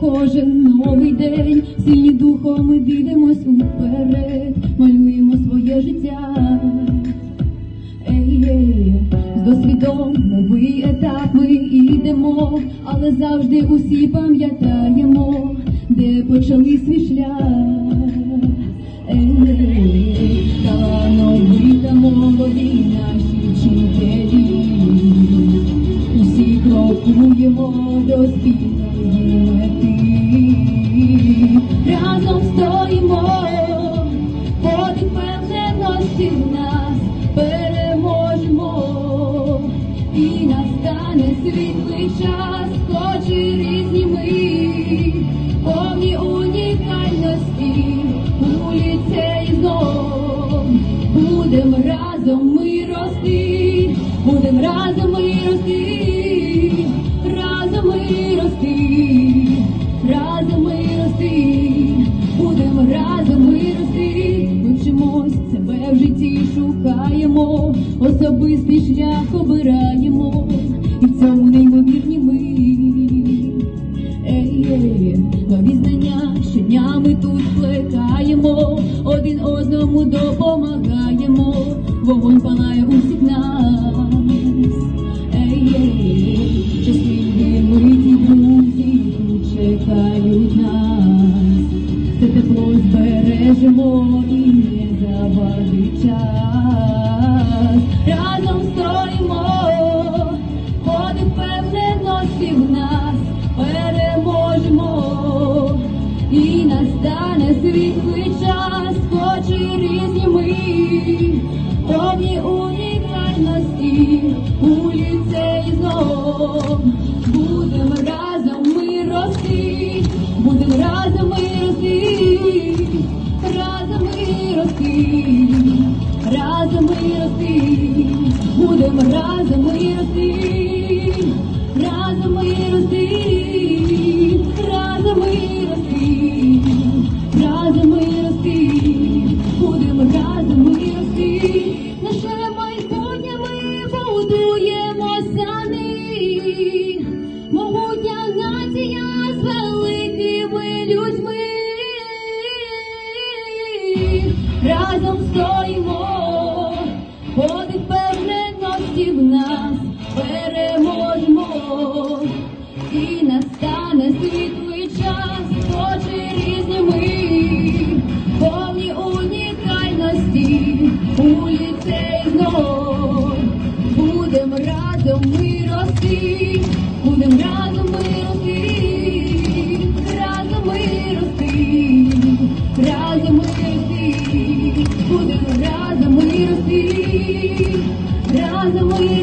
кожен новий день, сильні духом ми дивимось уперед, малюємо своє життя. Ей, ей, з досвідом новий етап ми йдемо, але завжди усі пам'ятаємо, де почали свій шлях. Ей, ей, крокуємо до спільної мети, разом стоїмо, подих впевненості в нас. Переможемо, і настане світлий час, хоч і різні ми, повні унікальності, у ліцеї знов. Будем разом ми рости, будем разом ми рости, шукаємо, особистий шлях обираємо, і в цьому неймовірні ми. Ей, ей, нові знання щодня ми тут плекаємо, один одному допомагаємо, вогонь палає у всіх нас. Ей, ей, щасливі ми ті друзі, тут чекають нас. Це тепло збережемо і завадить час. Разом стоїмо, подих впевненості в нас переможемо, і настане світлий час, хоч і різні ми, повні унікальності у ліцеї знов. Будем разом ми рости, будем разом ми рости, разом ми рости, разом ми рости, будем разом ми рости, разом ми рости, разом ми рости, подих впевненості в нас переможемо, і настане світлий час, очі різні ми, повні унікальності у ліцей рости, будем